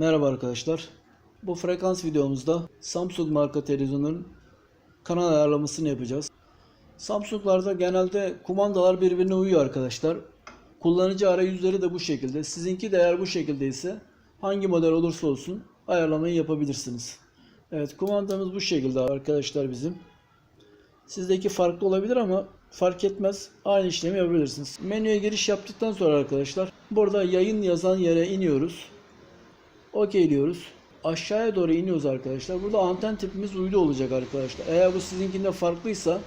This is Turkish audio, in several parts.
Merhaba arkadaşlar. Bu frekans videomuzda Samsung marka televizyonların kanal ayarlamasını yapacağız. Samsung'larda genelde kumandalar birbirine uyuyor arkadaşlar. Kullanıcı arayüzleri de bu şekilde. Sizinki de eğer bu şekilde ise hangi model olursa olsun ayarlamayı yapabilirsiniz. Evet kumandamız bu şekilde arkadaşlar bizim. Sizdeki farklı olabilir ama fark etmez. Aynı işlemi yapabilirsiniz. Menüye giriş yaptıktan sonra arkadaşlar burada yayın yazan yere iniyoruz. OK diyoruz. Aşağıya doğru iniyoruz arkadaşlar. Burada anten tipimiz uydu olacak arkadaşlar. Eğer bu sizinkinde farklıysa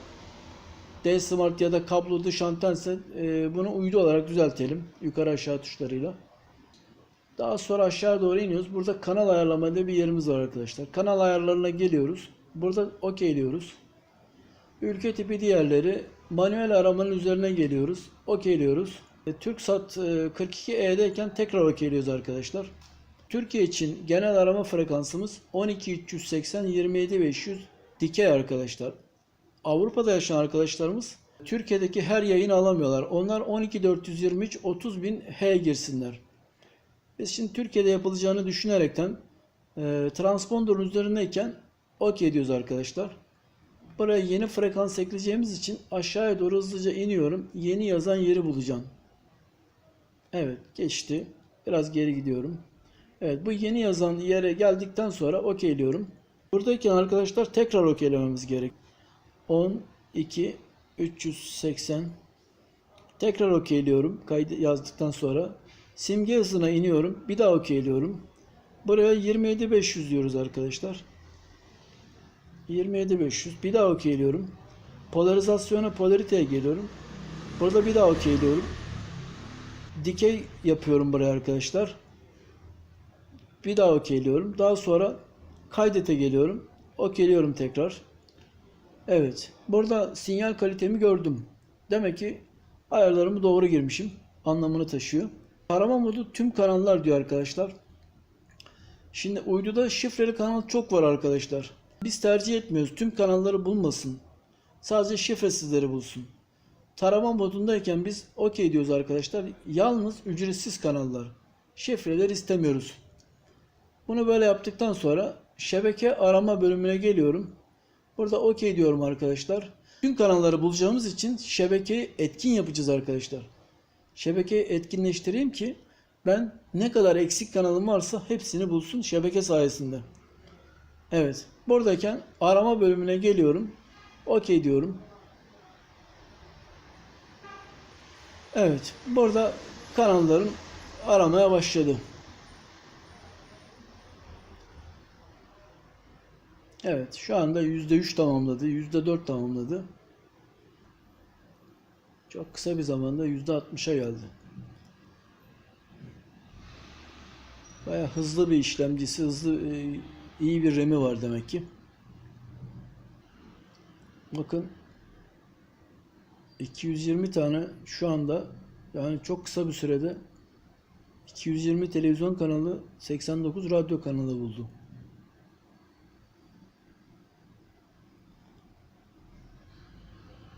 D Smart ya da kablo dış antense e, bunu uydu olarak düzeltelim. Yukarı aşağı tuşlarıyla. Daha sonra aşağı doğru iniyoruz. Burada kanal ayarlamada bir yerimiz var arkadaşlar. Kanal ayarlarına geliyoruz. Burada OK diyoruz. Ülke tipi diğerleri manuel aramanın üzerine geliyoruz. OK diyoruz. E, TürkSat e, 42E'deyken tekrar OK diyoruz arkadaşlar. Türkiye için genel arama frekansımız 12380 27500 dikey arkadaşlar. Avrupa'da yaşayan arkadaşlarımız Türkiye'deki her yayını alamıyorlar. Onlar 12423 30000 H girsinler. Biz şimdi Türkiye'de yapılacağını düşünerekten e, transponderın üzerindeyken OK diyoruz arkadaşlar. Buraya yeni frekans ekleyeceğimiz için aşağıya doğru hızlıca iniyorum. Yeni yazan yeri bulacağım. Evet geçti. Biraz geri gidiyorum. Evet bu yeni yazan yere geldikten sonra okeyliyorum. Buradayken arkadaşlar tekrar okeylememiz gerek. 10 2 380 tekrar okeyliyorum. Kaydı yazdıktan sonra simge hızına iniyorum. Bir daha okeyliyorum. Buraya 27500 diyoruz arkadaşlar. 27500 bir daha okeyliyorum. Polarizasyona polariteye geliyorum. Burada bir daha okeyliyorum. Dikey yapıyorum buraya arkadaşlar. Bir daha okeyliyorum. Daha sonra kaydete geliyorum. Okeyliyorum tekrar. Evet. Burada sinyal kalitemi gördüm. Demek ki ayarlarımı doğru girmişim. Anlamını taşıyor. Arama modu tüm kanallar diyor arkadaşlar. Şimdi uyduda şifreli kanal çok var arkadaşlar. Biz tercih etmiyoruz. Tüm kanalları bulmasın. Sadece şifresizleri bulsun. Tarama modundayken biz okey diyoruz arkadaşlar. Yalnız ücretsiz kanallar. Şifreler istemiyoruz. Bunu böyle yaptıktan sonra şebeke arama bölümüne geliyorum. Burada OK diyorum arkadaşlar. Tüm kanalları bulacağımız için şebekeyi etkin yapacağız arkadaşlar. Şebekeyi etkinleştireyim ki ben ne kadar eksik kanalım varsa hepsini bulsun şebeke sayesinde. Evet. Buradayken arama bölümüne geliyorum. OK diyorum. Evet. Burada kanalların aramaya başladı. Evet, şu anda %3 tamamladı, %4 tamamladı. Çok kısa bir zamanda %60'a geldi. Baya hızlı bir işlemcisi, hızlı e, iyi bir RAM'i var demek ki. Bakın 220 tane şu anda yani çok kısa bir sürede 220 televizyon kanalı, 89 radyo kanalı buldu.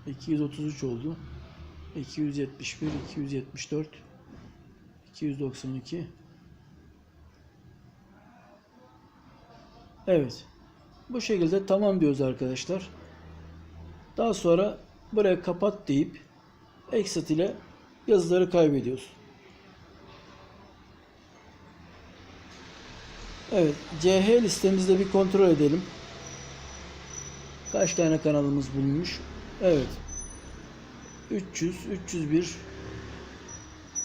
233 oldu. 271, 274, 292. Evet. Bu şekilde tamam diyoruz arkadaşlar. Daha sonra buraya kapat deyip exit ile yazıları kaybediyoruz. Evet. CH listemizde bir kontrol edelim. Kaç tane kanalımız bulunmuş? Evet. 300, 301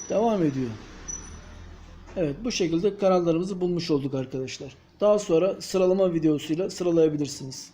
devam ediyor. Evet bu şekilde kanallarımızı bulmuş olduk arkadaşlar. Daha sonra sıralama videosuyla sıralayabilirsiniz.